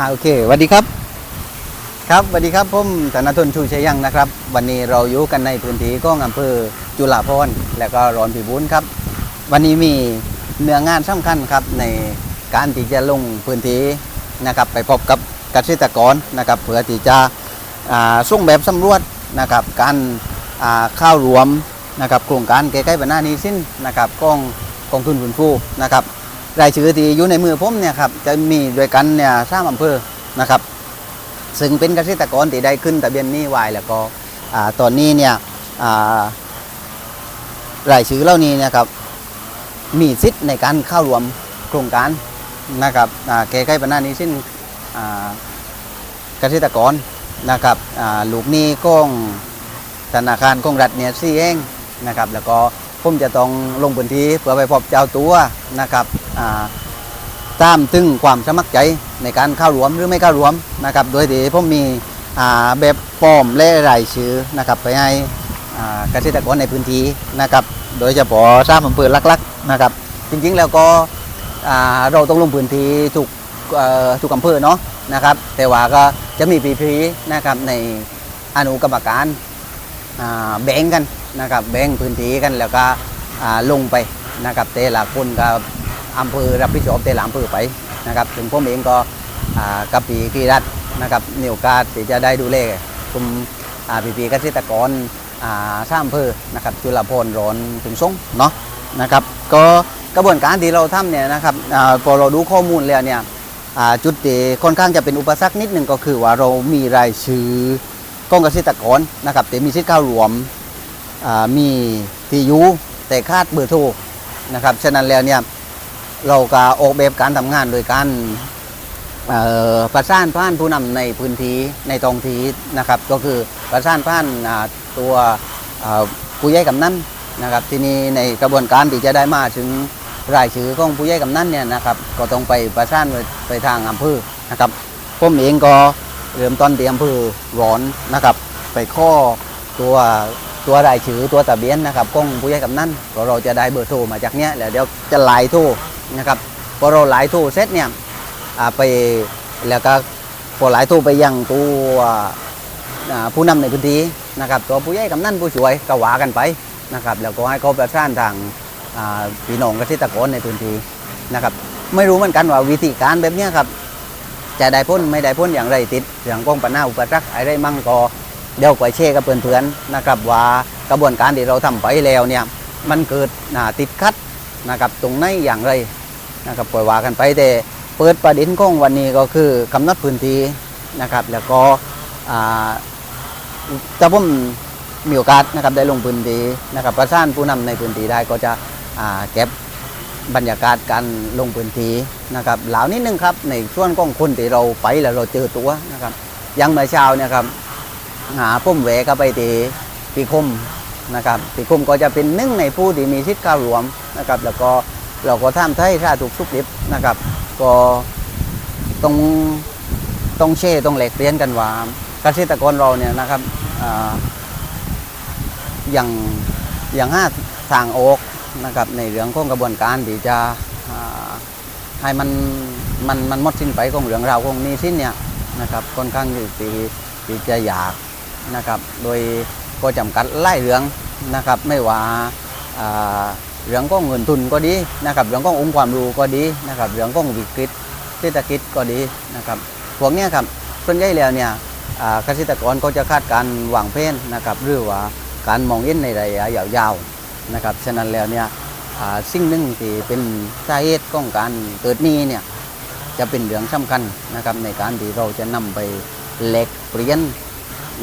อ่าโอเคสวัสดีครับ ครับสวัสดีครับผมธนทนชูชัยยังนะครับ วันนี้เราอยู่กันในพื้นที่ของอำเภอจุฬาภรณ์และก็ร้อนพิบูลครับ วันนี้มีเนื้องานสำคัญครับในการที่จะลงพื้นที่นะครับ ไปพบกับเกษตรกรนะครับเพื่อที่จะส่งแบบสำรวจนะครับ การข้าวรวมนะครับโครงการแก้ไขปัญหานี้สิ้นนะครับกองกองทุนฟื้นฟูนะครับ รายชื่อที่อยู่ในมือผมเนี่ยครับจะมีด้วยกันเนี่ยสามอำเภอนะครับ ซึ่งเป็นเกษตรกรที่ได้ขึ้นทะเบียนนี้ไว้แล้วก็ตอนนี้เนี่ยรายชื่อเหล่านี้เนะครับมีสิทธิ์ในการเข้าร่วมโครงการนะครับแก้ไขปัญหานี้สิ้นอ่าเกษตรกรนะครับลูกนี้ก้องธนาคารกองรัฐเนี่ยซี่เองนะครับแล้วก็ ผมจะต้องลงพื้นที่เพื่อไปพบเจ้าตัวนะครับตามถึงความสมัครใจในการเข้ารวมหรือไม่เข้ารวมนะครับ โดยที่ผมมีแบบฟอร์มและรายชื่อนะครับไปให้เกษตรกรในพื้นที่นะครับ โดยเฉพาะทราบอำเภอลักๆนะครับ จริงๆแล้วก็เราต้องลงพื้นที่ทุกเอ่อทุกอำเภอเนาะนะครับ แต่ว่าก็จะมีพีพีนะครับในอนุกรรมการแบ่งกันนะครับแบ่งพื้นที่กันแล้วก็ลงไปนะครับแต่ละคนก็อำเภอรับผิดชอบแต่ละอำเภอไปนะครับถึงผมเองก็กับปีกีรัฐนะครับมีโอกาที่จะได้ดูแลกลุ่มปีปีเกษตรกรอ่าสามอำเภอนะครับจุฬาภรณ์ร้อนถึงสงเนาะนะครับก็กระบวนการที่เราทำเนี่ยนะครับอพอเราดูข้อมูลแล้วเนี่ยจุดที่ค่อนข้างจะเป็นอุปสรรคนิดหนึ่งก็คือว่าเรามีรายชื่อกองเกษตรกรนะครับแต่มีสิทธิ์เข้ารวมอ่า มีที่อยู่แต่คาดเบอร์โทรนะครับ ฉะนั้นแล้วเนี่ยเราก็ออกแบบการทำงานโดยการประสานผ่านผู้นำในพื้นที่ในท้องที่นะครับ ก็คือประสานผ่านตัวผู้ใหญ่กำนันนะครับ ที่นี้ในกระบวนการที่จะได้มาถึงรายชื่อของผู้ใหญ่กำนันเนี่ยนะครับ ก็ต้องไปประสานไปไปทางอำเภอนะครับผมเองก็เริ่มต้นที่อำเภอร้อนนะครับ ไปข้อตัว ตัวรายชื่อตัวทะเบียนนะครับของผู้ใหญ่กำนันก็เราจะได้เบอร์โทรมาจากเนี้ยแล้วเดี๋ยวจะไลน์โทรนะครับพอเราหลายตู้เสร็จเนี่ยไปแล้วก็พอหลายตู้ไปยังตัวผู้นำในพื้นที่นะครับตัวผู้ใหญ่กำนันผู้ช่วยก็ว่ากันไปนะครับแล้วก็ให้เขาประสานทางพี่น้องเกษตรกรในพื้นที่นะครับไม่รู้เหมือนกันว่าวิธีการแบบเนี้ยครับจะได้พ้นไม่ได้พ้นอย่างไรติดเรื่องกองปัญหาอุปสรรคอะไรมั่งก็ เดี๋ยวไปเช่กับเพื่อนๆนะครับว่ากระบวนการที่เราทำไปแล้วเนี่ยมันเกิดอ่าติดขัดนะครับตรงไหนอย่างไรนะครับปล่อยว่ากันไปแต่เปิดประเด็นของวันนี้ก็คือกำหนดพื้นที่นะครับ แล้วก็อ่าถ้าผมมีโอกาสนะครับได้ลงพื้นที่นะครับประสานผู้นำในพื้นที่ได้ก็จะเก็บบรรยากาศการลงพื้นที่นะครับเหล่านิดนึงครับในช่วงของคนที่เราไปแล้วเราเจอตัวนะครับยังเมื่อเช้าเนี่ยครับ หาพุ่มแหวก็ไปที่ปีคมนะครับปีคุมก็จะเป็นหนึ่งในผู้ที่มีสิทธิ์เข้ารวมนะครับแล้วก็เราก็ทำให้ถ้าถูกสุกดิบนะครับ ก็ต้องต้องเช่ต้องแหลกเปลี่ยนกันว่าเกษตรกรเราเนี่ยนะครับอย่างอย่างห้าทางออกนะครับในเรื่องของกระบวนการที่จะให้มันมันมันหมดสิ้นไปของเรื่องราวของนี้สิ้นเนี่ยนะครับค่อนข้างที่ที่จะอยาก นะครับ โดยก็จำกัดไล่เรื่องนะครับ ไม่ว่าเรื่องของเงินทุนก็ดีนะครับ เรื่องขององค์ความรู้ก็ดีนะครับ เรื่องของวิกฤตเศรษฐกิจก็ดีนะครับพวกนี้ครับส่วนใหญ่แล้วเนี่ยเกษตรกรก็จะคาดการวางเพนนะครับหรือว่าการมองเห็นในระยะยาวๆนะครับฉะนั้นแล้วเนี่ยสิ่งหนึ่งที่เป็นสาเหตุของการเกิดหนี้เนี่ยจะเป็นเรื่องสำคัญนะครับในการที่เราจะนำไปแลกเปลี่ยน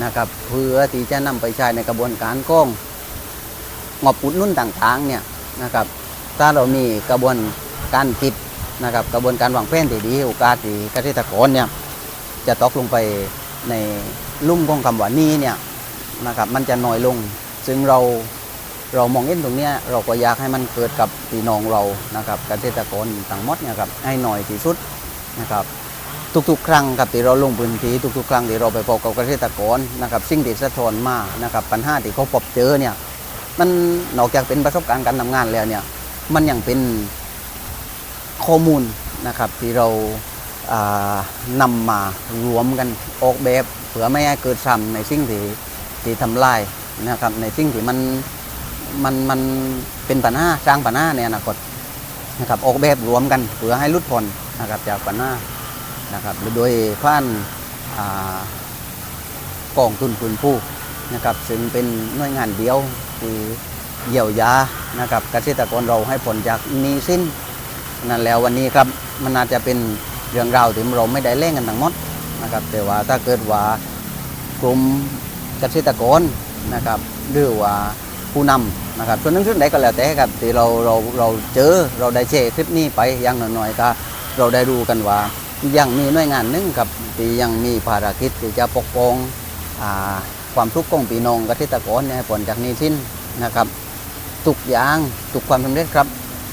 นะครับเพื่อที่จะนำไปใช้ในกระบวนการก้องงบอุดนุ่นต่างๆเนี่ยนะครับถ้าเรามีกระบวนการคิดนะครับกระบวนการวางแผนที่ดีโอกาสที่เกษตรกรเนี่ยจะตกลงไปในลุ่มของคำว่านี้เนี่ยนะครับมันจะน้อยลง ซึ่งเราเรามองเห็นตรงนี้เราก็อยากให้มันเกิดกับพี่น้องเรานะครับเกษตรกรต่างมดเนี่ยครับให้น้อยที่สุดนะครับ ทุกๆ ครั้งครับที่เราลงพื้นที่ทุกๆ ครั้งที่เราไปพบกับเกษตรกรนะครับสิ่งที่สะท้อนมานะครับปัญหาที่เขาพบเจอเนี่ยมันนอกจากเป็นประสบการณ์การทำงานแล้วเนี่ยมันยังเป็นข้อมูลนะครับที่เราอ่านำมารวมกันออกแบบเพื่อไม่ให้เกิดซ้ำในสิ่งที่ที่ทำลายนะครับในสิ่งที่มันมันมันเป็นปัญหาสร้างปัญหาในอนาคตนะครับออกแบบรวมกันเพื่อให้ลดพ้นนะครับจากปัญหา นะครับโดยผ่านอ่ากองทุนฟื้นฟูนะครับซึ่งเป็นหน่วยงานเดียวที่เยียวยานะครับเกษตรกรเราให้ผลจากนี้สิ้นนั่นแล้ววันนี้ครับมันอาจจะเป็นเรื่องราวที่เราไม่ได้เล่นกันทั้งหมดนะครับแต่ว่าถ้าเกิดว่ากลุ่มเกษตรกรนะครับหรือว่าผู้นำนะครับส่วนหนึงส่วนใดก็แล้วแต่ครับที่เราเราเราเจอเราได้แชร์คลิปนี้ไปอย่างน้อยๆก็เราได้รู้กันว่า ยังมีหน่วยงานหนึงครับที่ยังมีภารกิจที่จะปกป้องอความทุกข์ของพี่น้องเกษตกรเนี่ยให้ผลจากนี้สิ้นนะครับทุกอย่างทุกความสำเร็จครับ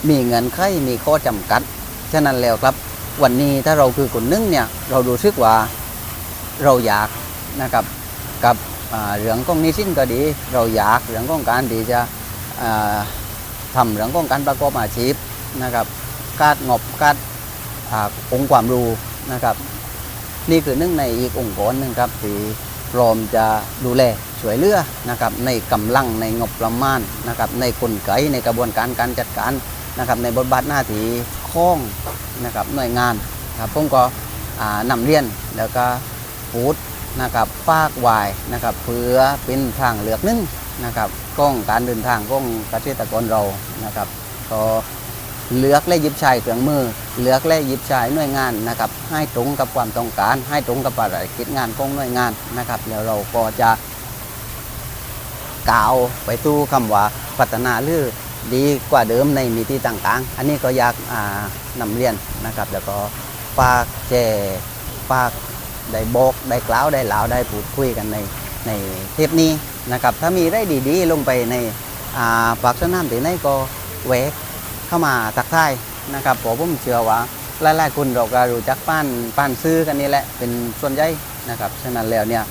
มีเงินไขมีข้อจำกัด ฉะนั้นแล้วครับ วันนี้ถ้าเราคือคนนึงเนี่ยเรารู้สึกว่าเราอยากนะครับกับเรื่องของนี้สิ้นก็ดี เราอยากเรื่องของการที่จะอ่าทำเรื่องของการประกอบอาชีพนะครับคาดงบคาด อ่าองค์ความรู้นะครับ นี่คือหนึ่งในอีกองค์กรหนึ่งครับที่พร้อมจะดูแลช่วยเหลือนะครับในกำลังในงบประมาณนะครับในกลไกในกระบวนการการจัดการนะครับในบทบาทหน้าที่ข้องนะครับหน่วยงานครับผมก็อ่านำเรียนแล้วก็พูดนะครับฝากวายนะครับเพื่อเป็นทางเลือกหนึงนะครับก้องการเดินทางก้องเกษตรกรเรานะครับก็ เลือกและยิบใช้เครื่องมือ เลือกและยิบใช้หน่วยงานนะครับ ให้ตรงกับความต้องการ ให้ตรงกับภารกิจงานของหน่วยงานนะครับ แล้วเราก็จะกล่าวไปตู้คำว่าพัฒนาหรือดีกว่าเดิมในมิติต่างๆ อันนี้ก็อยากอ่านำเรียนนะครับ แล้วก็ฝากแจฝากได้บอกได้กล่าวได้เล่าวได้พูดคุยกันในในเทปนี้นะครับ ถ้ามีได้ดีๆ ลงไปในอ่าปากสนามที่ไหนก็แวะ เข้ามาทักทายนะครับผมผมเชื่อว่าหลายๆคนเราก็รู้จักป้านป้านซื้อกันนี่แหละเป็นส่วนใหญ่นะครับฉะนั้นแล้วเนี่ย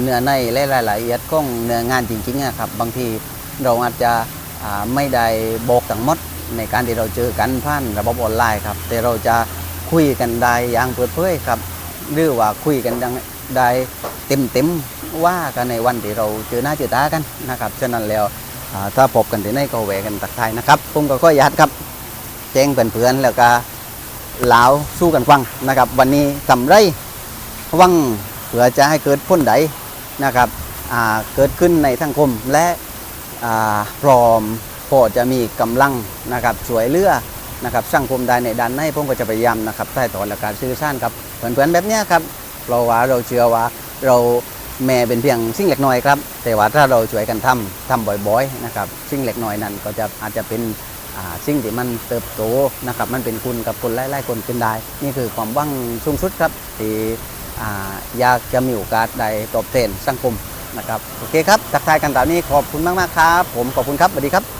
เนื้อในและรายละเอียดของเนื้องานจริงๆนะครับบางทีเราอาจจะไม่ได้บอกทั้งหมดในการที่เราเจอกันผ่านระบบออนไลน์ครับแต่เราจะคุยกันได้อย่างเปิดเผยครับหรือว่าคุยกันได้เต็มๆว่ากันในวันที่เราเจอหน้าเจอตากันนะครับฉะนั้นแล้ว ถ้าพบกันที่ไหนก็แวะกันตักทายนะครับผมก็ขออนุญาตครับแจ้งเพื่อนๆแล้วก็ลาวสู้กันฟังนะครับ วันนี้ทำไรวังเพื่อจะให้เกิดพ้นใดนะครับเกิดขึ้นในสังคมและพร้อมพอจะมีกำลังนะครับช่วยเลือนะครับสังคมใดในด้านในผมก็จะพยายามนะครับใต้ตอนและการสื่อสารครับเพื่อนๆแบบเนี้ยครับเราว่าเราเชื่อว่าเรา แม่เป็นเพียงสิ่งเล็กน้อยครับ แต่ว่าถ้าเราช่วยกันทำทำบ่อยๆนะครับสิ่งเล็กน้อยนั้นก็จะอาจจะเป็นสิ่งที่มันเติบโตนะครับมันเป็นคุณกับคนหลายๆคนขึ้นได้ นี่คือความว่างสูงสุดครับที่อ่าอยากจะมีโอกาสได้ตอบแทนสังคมนะครับโอเคครับทักทายกันตามนี้ขอบคุณมากๆครับ ผมขอบคุณครับสวัสดีครับ